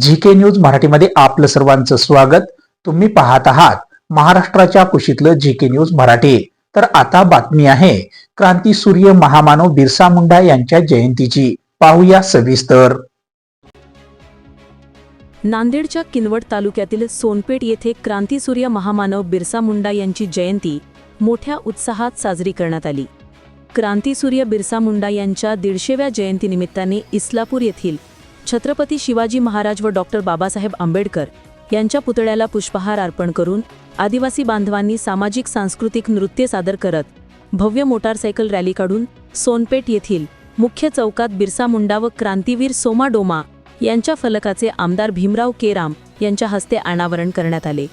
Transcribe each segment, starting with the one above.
जी K news मराठीमध्ये आपलं सर्वांचं स्वागत. तुम्ही पाहत आहात महाराष्ट्राच्या कुशीतलं जी के न्यूज मराठी. तर आता बातमी आहे क्रांती सूर्य महामानव बिरसा मुंडा यांच्या जयंतीची. पाहूया सविस्तर. नांदेडच्या किनवट तालुक्यातील सोनपेठ येथे क्रांतीसूर्य महामानव बिरसा मुंडा यांची जयंती मोठ्या उत्साहात साजरी करण्यात आली. क्रांतीसूर्य बिरसा मुंडा यांच्या दीडशेव्या जयंतीनिमित्ताने इस्लापूर येथील छत्रपती शिवाजी महाराज व डॉक्टर बाबासाहेब आंबेडकर यांच्या पुतळ्याला पुष्पहार अर्पण करून आदिवासी बांधवांनी सामाजिक सांस्कृतिक नृत्य सादर करत भव्य मोटारसायकल रॅली काढून सोनपेठ येथील मुख्य चौकात बिरसा मुंडा व क्रांतीवीर सोमा डोमा यांच्या फलकाचे आमदार भीमराव केराम यांच्या हस्ते अनावरण करण्यात आले.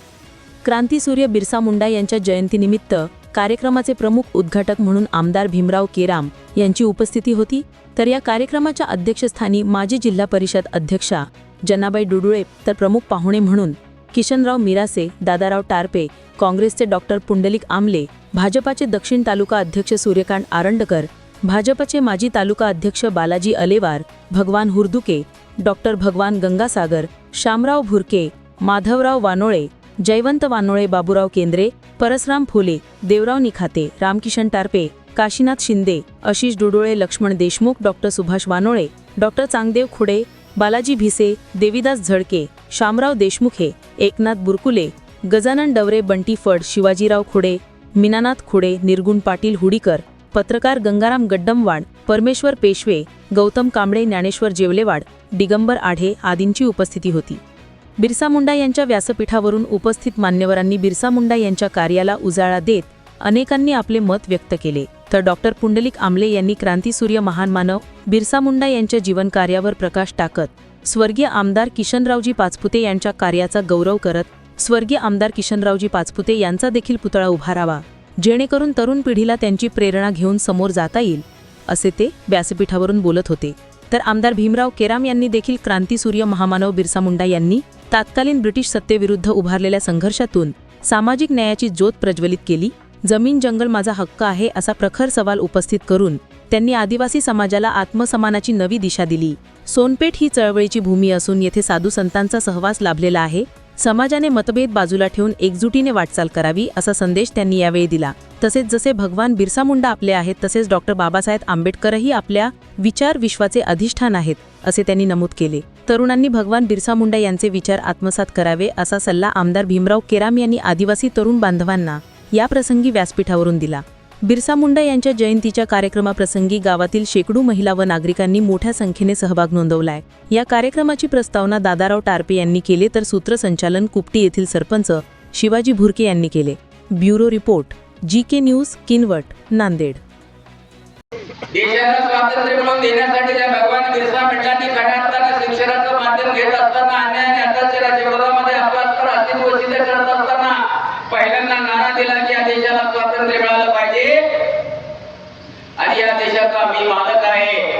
क्रांतीसूर्य बिरसा मुंडा यांच्या जयंतीनिमित्त कार्यक्रमाचे प्रमुख उद्घाटक म्हणून आमदार भीमराव केराम यांची उपस्थिती होती. तर या कार्यक्रमाच्या अध्यक्षस्थानी माजी जिल्हा परिषद अध्यक्षा जनाबाई डुडुळे तर प्रमुख पाहुणे म्हणून किशनराव मिरासे दादाराव टारपे काँग्रेसचे डॉक्टर पुंडलिक आमले भाजपाचे दक्षिण तालुका अध्यक्ष सूर्यकांत आरंडकर भाजपचे माजी तालुका अध्यक्ष बालाजी अलेवार भगवान हुर्दुके डॉक्टर भगवान गंगासागर शामराव भुरके माधवराव वानोळे जयवंत वानोळे बाबुराव केंद्रे परसराम फुले देवराव निखाते रामकिशन टारपे काशीनाथ शिंदे आशिष डुडोळे लक्ष्मण देशमुख डॉक्टर सुभाष वानोळे डॉक्टर चांगदेव खुडे बालाजी भिसे देविदास झळके शामराव देशमुखे एकनाथ बुरकुले गजानन डवरे बंटी फड शिवाजीराव खुडे मीनानाथ खुडे निर्गुण पाटील हुडीकर पत्रकार गंगाराम गड्डमवाड परमेश्वर पेशवे गौतम कांबळे ज्ञानेश्वर जेवलेवाड दिगंबर आढे आदींची उपस्थिती होती. बिरसा मुंडा यांच्या व्यासपीठावरून उपस्थित मान्यवरांनी बिरसा मुंडा यांच्या कार्याला उजाळा देत अनेकांनी आपले मत व्यक्त केले. तर डॉक्टर पुंडलिक आमले यांनी क्रांतीसूर्य महान मानव बिरसा मुंडा यांच्या जीवनकार्यावर प्रकाश टाकत स्वर्गीय आमदार किशनरावजी पाचपुते यांच्या कार्याचा गौरव करत स्वर्गीय आमदार किशनरावजी पाचपुते यांचा देखील पुतळा उभारावा जेणेकरून तरुण पिढीला त्यांची प्रेरणा घेऊन समोर जाता येईल असे ते व्यासपीठावरून बोलत होते. तर आमदार भीमराव केराम यांनी देखील क्रांतीसूर्य महामानव बिरसा मुंडा यांनी तात्कालीन ब्रिटिश सत्तेविरुद्ध उभारलेल्या संघर्षातून सामाजिक न्यायाची ज्योत प्रज्वलित केली. जमीन जंगल माझा हक्क आहे असा प्रखर सवाल उपस्थित करून त्यांनी आदिवासी समाजाला आत्मसमानाची नवी दिशा दिली. सोनपेठ ही चळवळीची भूमी असून येथे साधू संतांचा सहवास लाभलेला आहे. समाजाने मतभेद बाजूला ठेवून एकजुटीने वाटचाल करावी असा संदेश त्यांनी यावेळी दिला. तसेच जसे भगवान बिरसा मुंडा आपले आहेत तसेच डॉक्टर बाबासाहेब आंबेडकरही आपल्या विचार विश्वाचे अधिष्ठान आहेत असे त्यांनी नमूद केले. तरुणांनी भगवान बिरसा मुंडा यांचे विचार आत्मसात करावे असा सल्ला आमदार भीमराव केराम यांनी आदिवासी तरुण बांधवांना या प्रसंगी व्यासपीठावरून दिला. बिरसा मुंडा यांच्या जयंतीच्या कार्यक्रमाप्रसंगी गावातील शेकडो महिला व नागरिकांनी मोठ्या संख्येने सहभाग नोंदवला आहे या कार्यक्रमाची प्रस्तावना दादाराव टारपे यांनी केले तर सूत्रसंचालन कुपटी येथील सरपंच शिवाजी भुरके यांनी केले. Bureau report G K news Kinwat Nanded. देशाला स्वातंत्र्य मिळवून देण्यासाठी त्या भगवान बिरसा मुंडांनी खऱ्या शिक्षणाचं माध्यम घेत असताना अन्याय आणि अत्याचाराच्या विरोधामध्ये आपला अस्तर अस्तित्व सिद्ध करत असताना पहिल्यांदा नारा दिला की या देशाला स्वातंत्र्य मिळालं पाहिजे. आणि या देशाचा मी मालक आहे.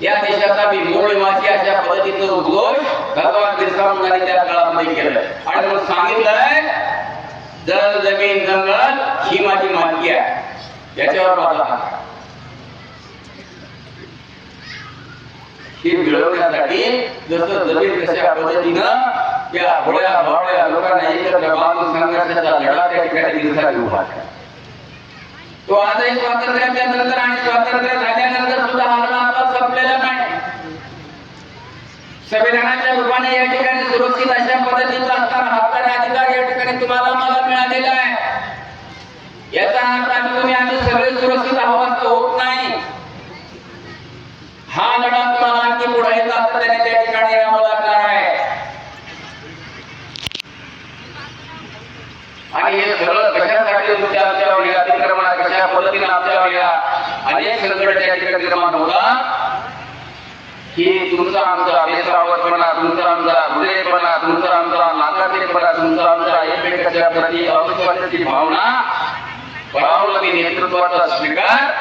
या देशाचा मी मूळ निवासी अशा पद्धतीचं उद्घोष भगवान बिरसा मुंडांनी त्या काळामध्ये केलं आणि मग सांगितलंय जल जमीन जंगल ही माझी मालकी आहे. याच्यावर माझा हे मिळवण्यासाठी जसं जमीन कशा पद्धतीनं या भोळ्या भावळ्या लोकांना एकत्र बांधून संघर्षाचा लढा त्या ठिकाणी दिवसात उभा तो आजही स्वातंत्र्याच्या नंतर आणि स्वातंत्र्य झाल्यानंतर सुद्धा हा लढा आपला संपलेला नाही. संविधानाच्या रूपाने या ठिकाणी सुरक्षित अशा पद्धतीचा असताना हक्क अधिकार या ठिकाणी तुम्हाला मला मिळालेला आहे. याचा अर्थ आम्ही तुम्ही आम्ही सगळे सुरक्षित आहोत असं होत नाही हा लढा तुम्हाला आणखी पुढे येत असताना त्या ठिकाणी यावं लागणार आहे आणि हे सगळं कशासाठी तुमच्या आमच्यावर या अतिक्रमणा कशा पद्धतीने अनेक संकट त्या ठिकाणी निर्माण होतात की तुमचा आमचा बेसरावतपणा तुमचा आमचा हृदयपणा तुमचा आमचा तुमचा आमचा एकमेकाच्या प्रती अविश्वासाची भावना परावलंबी नेतृत्वाचा स्वीकार.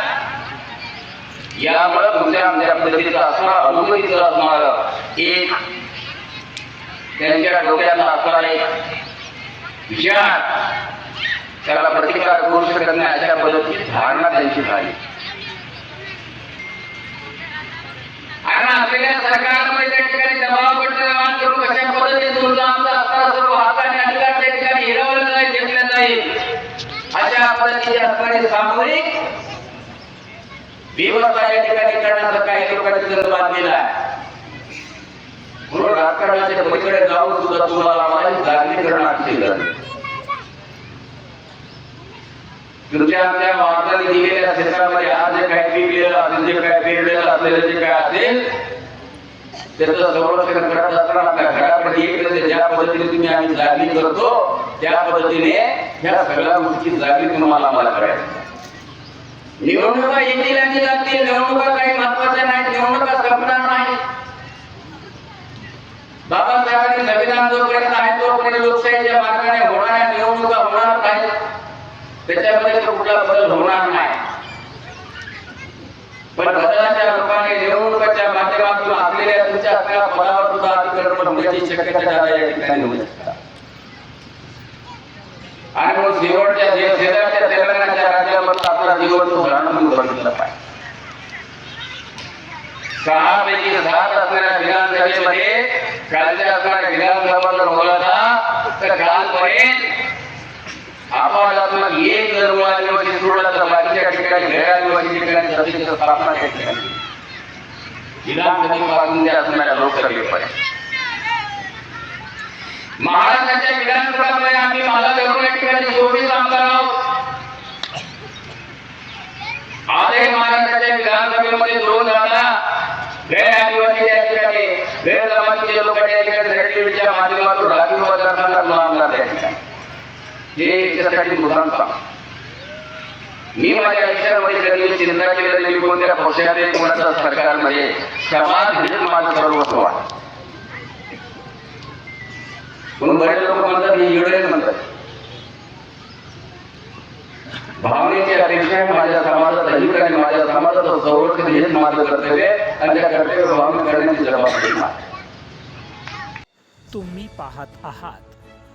यामुळे तुमच्या आमच्या पद्धतीचा असणार अनुमतीचं असणार एक त्यांच्या डोक्यात असणारा एक विचार त्याला प्रतिकार करू शकत नाही अशा पद्धतीची धारणा त्यांची झाली. आणि आपल्याला सरकारमध्ये त्या ठिकाणी दबाव पडतो पद्धतीने तुमचा आमचा असणारा सर्व अधिकार त्या ठिकाणी हिरावला जाईल घेतला जाईल. अशा पद्धतीची असणारी सामूहिक या ठिकाणी करण्याचा काही लोकांनी जर बांधलेला आहे. म्हणून राजकारणाच्या पलीकडे जाऊन सुद्धा तुम्हाला मला जागृतीकरण असेल तुमच्या आमच्या वारसाने दिलेल्या क्षेत्रामध्ये आज जे काही पिकलेलं असेल जे काही पेरलेलं असेल जे काय असेल, त्याचं संरक्षण करत असताना आपल्या घरामध्ये एक ज्या पद्धतीने तुम्ही आम्ही जागली करतो, त्या पद्धतीने ह्या सगळ्या गोष्टी जागली तुम्हाला आम्हाला करायचं निवडणुका येतील आणि जातील, निवडणुका काही महत्वाच्या नाहीत, निवडणुका संपणार नाही बाबासाहेबांनी संविधान जोपर्यंत आहे, तोपर्यंत लोकशाहीच्या मार्गाने त्याच्यामध्ये तो कुठला बदल होणार नाही. पण बदलाच्या रूपाने निवडणुकाच्या माध्यमातून असलेल्या तुमच्या आपल्या पदावर सुद्धा अतिक्रमण होण्याची शक्यता जादा या ठिकाणी होऊ शकतात आणि मग शेवटच्या शेजारच्या तेलंगणाच्या राज्यावर आपला जीवन सुधारणा म्हणून बघितलं पाहिजे. सहा पैकी सात असणाऱ्या विधानसभेमध्ये कालच्या असणाऱ्या विधानसभा बोलायचा तर कालपर्यंत आपण एक जर मूळ आदिवासी सोडला तर बाकीच्या ठिकाणी गैर आदिवासी ठिकाणी सत्तेची स्थापना केली विधानसभेपासून ते असणाऱ्या लोकसभेपर्यंत महाराष्ट्राच्या विधानसभामध्ये आम्ही मला धरून या ठिकाणी चोवीस आमदार आहोत आजही महाराष्ट्राच्या विधानसभेमध्ये दोन जागा गैर आदिवासी या ठिकाणी गैर जमातीच्या लोकांच्या ठिकाणी सर्टिफिकेटच्या माध्यमातून राखीव मतदारसंघात आमदार या ठिकाणी हे याच्यासाठी मुद्दाम मी माझ्या आयुष्यामध्ये कधी चिंता केलेली मी कोणत्या पक्षाचे कोणाच्या सरकारमध्ये समाज हेच माझं सर्वस्व आहे. म्हणून बरेच लोक म्हणतात हे येडे म्हणतात. भावनेची अपेक्षा माझ्या समाजात अधिक आणि माझ्या समाजाचं संरक्षण हेच माझं कर्तव्य आणि त्या कर्तव्य भावना करण्याची जबाबदारी तुम्ही पाहत आहात